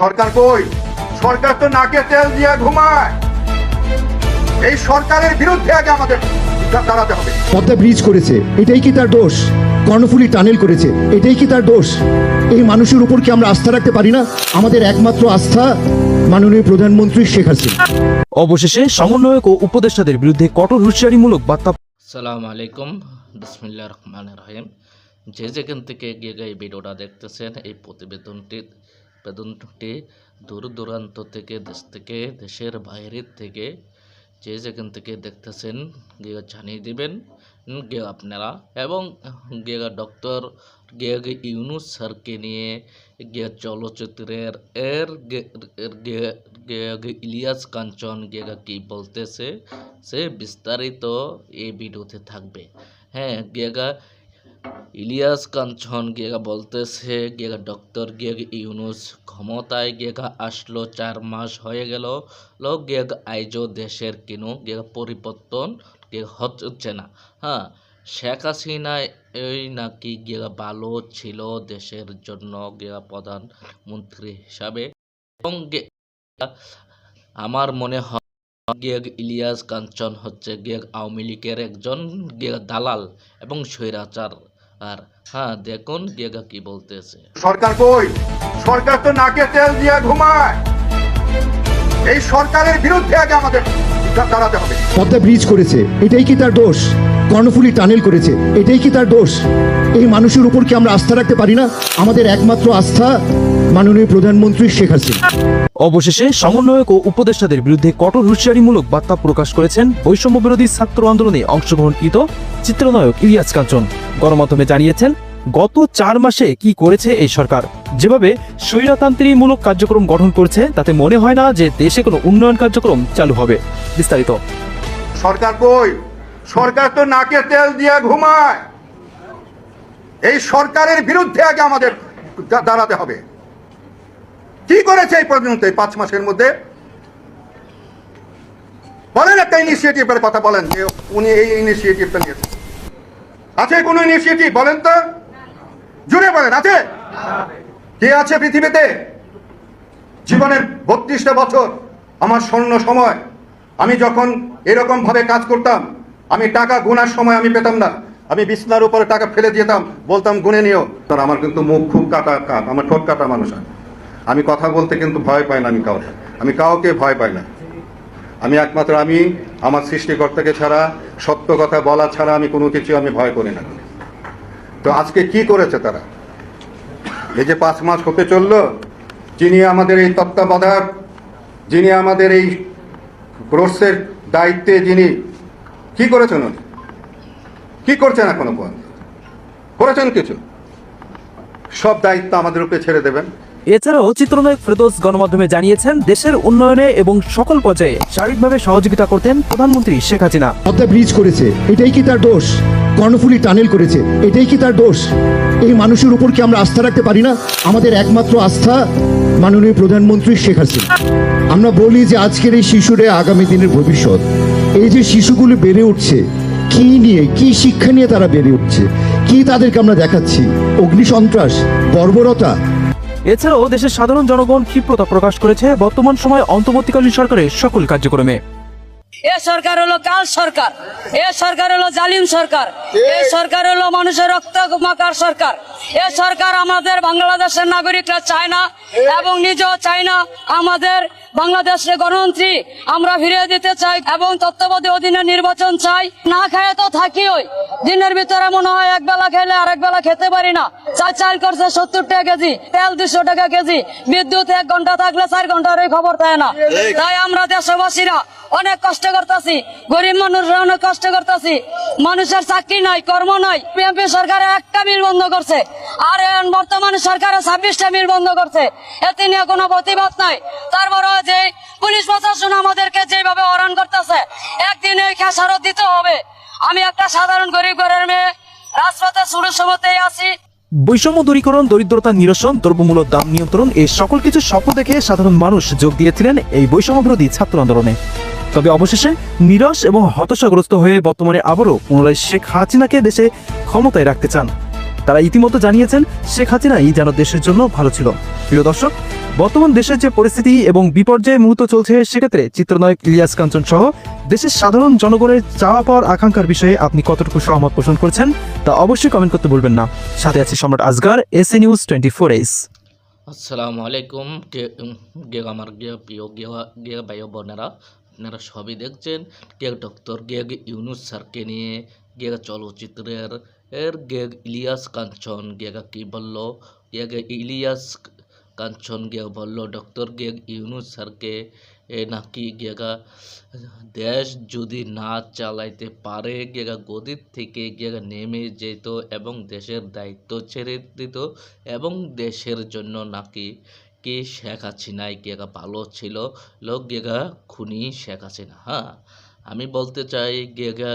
সরকার কই? সরকার তো নাকে তেল দিয়ে ঘুমায়। এই সরকারের বিরুদ্ধে আগে আমাদের দাঁড়াতে হবে। পদ্মা ব্রিজ করেছে এটাই কি তার দোষ? কর্ণফুলী টানেল করেছে এটাই কি তার দোষ? এই মানুষের উপর কি আমরা আস্থা রাখতে পারি না? আমাদের একমাত্র আস্থা মাননীয় প্রধানমন্ত্রী শেখ হাসিনা। অবশেষে সমন্বয়ক ও উপদেষ্টাদের বিরুদ্ধে কঠোর হুঁশিয়ারিমূলক বার্তা সালাম আলাইকুম বিসমিল্লা রহমান রহিম। যে যেখান থেকে গিয়ে এই ভিডিওটা দেখতেছেন এই প্রতিবেদনটি বেদনটি দূর দূরান্ত থেকে দেশ থেকে, দেশের বাইরের থেকে যে যেখান থেকে দেখতেছেন, গিয়ে জানিয়ে দিবেন, গিয়ে আপনারা এবং গিয়ে ডক্টর গিয়ে ইউনুস স্যারকে নিয়ে গিয়ে চলচ্চিত্রের এর গে- গে- ইলিয়াস কাঞ্চন গিয়ে কি বলতেছে, সে বিস্তারিত এই ভিডিওতে থাকবে। হ্যাঁ গিয়েগা ইলিয়াস কাঞ্চন গিয়েগা বলতেছে, গিয়েগা ডক্টর, গিয়েগা ইউনুস ক্ষমতায় গিয়েগা আসলো, চার মাস হয়ে গেল গিয়েগা আইজো দেশের কিনু, গিয়েগা পরিবর্তন হচ্ছে না। হ্যাঁ শেখ হাসিনা এই নাকি গিয়েগা ভালো ছিল দেশের জন্য, গিয়েগা প্রধানমন্ত্রী হিসাবে। এবং আমার মনে হয় গিয়েগ ইলিয়াস কাঞ্চন হচ্ছে গিয়েগ আওয়ামী লীগের একজন গিয়েগ দালাল এবং স্বৈরাচার। আর হ্যাঁ দেখুন গেগা কি বলতেছে। সরকার কই? সরকার তো নাকে তেল দিয়ে ঘুমায়। এই সরকারের বিরুদ্ধে আগে আমাদের দা- দাঁড়াতে হবে। পদ্মা ব্রিজ করেছে এটাই কি তার দোষ? কর্ণফুলী টানেল করেছে এটাই কি তার দোষ? এই মানুষের উপর কি আমরা আস্থা রাখতে পারি না? আমাদের একমাত্র আস্থা মাননীয় প্রধানমন্ত্রী শেখ হাসিনা। অবশেষে সমন্বয়ক ও উপদেষ্টাদের বিরুদ্ধে কঠোর হুঁশিয়ারিমূলক বার্তা প্রকাশ করেছেন বৈষম্য বিরোধী ছাত্র আন্দোলনে অংশগ্রহণকৃত চিত্রনায়ক ইলিয়াস কাঞ্চন। গণমাধ্যমে জানিয়েছেন গত চার মাসে কি করেছে এই সরকার? যেভাবে স্বৈরতান্ত্রিকমূলক কার্যক্রম গঠন করছে তাতে মনে হয় না যে দেশে কোনো উন্নয়ন কার্যক্রম চালু হবে। বিস্তারিত। সরকার কই? সরকার তো নাকে তেল দিয়ে ঘুমায়। এই সরকারের বিরুদ্ধে আগে আমাদের দাঁড়াতে হবে। কি করেছে এই পর্যন্ত, এই পাঁচ মাসের মধ্যে? বলেন একটা ইনিশিয়েটিভের কথা বলেন, যে উনি এই ইনিশিয়েটিভটা নিয়েছেন আছে কোনো ইনিশিয়েটিভ বলেন তো। জুড়ে বলেন, আছে? কে আছে পৃথিবীতে? জীবনের বত্রিশটা বছর, আমার স্বর্ণ সময়। আমি যখন এরকম ভাবে কাজ করতাম, আমি টাকা গোনার সময় আমি পেতাম না। আমি বিছনার উপরে টাকা ফেলে দিতাম, বলতাম, গুনে নিও। তার আমার কিন্তু মুখ খুব কাটা কাট আমার ঠোঁট কাটা মানুষ আমি। কথা বলতে কিন্তু ভয় পাই না আমি কাউকে। আমি কাউকে ভয় পাই না। আমি একমাত্র আমি, আমার সৃষ্টিকর্তাকে ছাড়া, সত্য কথা বলা ছাড়া আমি কোনো কিছু আমি ভয় করি না। তো আজকে কি করেছে তারা? এই যে পাঁচ মাস হতে চলল, যিনি আমাদের এই তত্ত্বাবধায়ক, যিনি আমাদের এই কোর্সের দায়িত্বে যিনি, কি করেছেন উনি? কি করছেন এখনও পর্যন্ত? করেছেন কিছু? সব দায়িত্ব আমাদের উপরে ছেড়ে দেবেন। এছাড়াও চিত্রনায়ক ফেরদৌস গণমাধ্যমে জানিয়েছেন, দেশের উন্নয়নে এবং সকল পর্যায়ে শারীরিকভাবে সহযোগিতা করতেন প্রধানমন্ত্রী শেখ হাসিনা। পদ্মা ব্রিজ করেছে, এটাই কি তার দোষ? কর্ণফুলী টানেল করেছে, এটাই কি তার দোষ? এই মানুষের উপর কি আমরা আস্থা রাখতে পারি না? আমাদের একমাত্র আস্থা মাননীয় প্রধানমন্ত্রী শেখ হাসিনা। আমরা বলি যে আজকের এই শিশুরা আগামী দিনের ভবিষ্যৎ। এই যে শিশুগুলো বেড়ে উঠছে, কি নিয়ে, কি শিক্ষা নিয়ে তারা বেড়ে উঠছে? কি তাদেরকে আমরা দেখাচ্ছি? অগ্নিসন্ত্রাস, বর্বরতা এছাড়াও দেশের সাধারণ জনগণ ক্ষিপ্রতা প্রকাশ করেছে বর্তমান সময় অন্তর্বর্তীকালীন সরকারের সকল কার্যক্রমে। এ সরকার হলো কাল সরকার এ সরকার হলো জালিম সরকার এ সরকার হলো মানুষের রক্ত মাকার সরকার এ সরকার আমাদের বাংলাদেশের নাগরিকরা চায় না এবং নিজেও চায় না আমাদের বাংলাদেশের গণতন্ত্রী, আমরা ফিরিয়ে দিতে চাই এবং তত্ত্বাবধায়ক অধীনে নির্বাচন চাই। না খায় তো থাকি ওই। দিনের ভিতরে মনে হয় এক বেলা খেলে আরেক বেলা খেতে পারি না। চাল চাল করছে সত্তর টাকা কেজি, তেল দুশো টাকা কেজি। বিদ্যুৎ এক ঘণ্টা থাকলে চার ঘণ্টার ওই খবর থাকে না। তাই আমরা দেশবাসীরা অনেক কষ্ট করতেছি। গরিব মানুষরা অনেক কষ্ট করতেছি। মানুষের চাকরি নাই, কর্ম নাই। বিএনপি সরকার একটা মিল বন্ধ করছে। আর বর্তমানে সরকার ছাব্বিশটা মিল বন্ধ করছে। এতে নিয়ে কোনো প্রতিবাদ নাই। তারপরে যে পুলিশ প্রশাসন আমাদেরকে যেভাবে হরান করতেছে, একদিন এই খেসারত দিতে হবে। আমি একটা সাধারণ গরিব ঘরের মেয়ে, রাজপথে শুরু সময়তেই আছি। বৈষম্য দূরীকরণ, দরিদ্রতা নিরসন দ্রব্যমূল্য দাম নিয়ন্ত্রণ, এই সকল কিছু স্বপ্ন দেখে সাধারণ মানুষ যোগ দিয়েছিলেন এই বৈষম্য বিরোধী ছাত্র আন্দোলনে। তবে অবশেষে নিরস এবং হতাশাগ্রস্ত হয়ে বর্তমানে আবারও পুনরায় শেখ হাসিনাকে দেশে ক্ষমতায় রাখতে চান। তারা ইতিমধ্যে জানিয়েছেন শেখ হাসিনাই যেন দেশের জন্য ভালো ছিল। প্রিয় দর্শক, বর্তমান দেশের যে পরিস্থিতি এবং বিপর্যয়ের মুহূর্ত চলছে, সেক্ষেত্রে চিত্রনায়ক ইলিয়াস কাঞ্চন সহ দেশের সাধারণ জনগণের চাওয়া পাওয়ার আকাঙ্ক্ষার বিষয়ে আপনি কতটুকু সহমত পোষণ করছেন, তা অবশ্যই কমেন্ট করতে ভুলবেন না। সাথে আছে Samrat Asgar S A news twenty four S আসসালামু আলাইকুম, কে গে, আমার গে, প্রিয় গে গে, ভাই বোনেরা, আপনারা সবই দেখছেন গে ডক্টর গেগ ইউনুস স্যারকে নিয়ে গে, চলচ্চিত্রের এর গেগ ইলিয়াস কাঞ্চন গেগা কি বলল? গেগ ইলিয়াস কাঞ্চন গে বলল, ডক্টর গেগ ইউনুস স্যারকে এ নাকি গেগা দেশ যদি না চালাইতে পারে, গেগা গদির থেকে গেগা নেমে যেত এবং দেশের দায়িত্ব ছেড়ে দিত এবং দেশের জন্য নাকি কি শেখ হাসিনাই গেগা ভালো ছিল? লোক গেগা খুনি শেখ হাসিনা হ্যাঁ? আমি বলতে চাই গেগা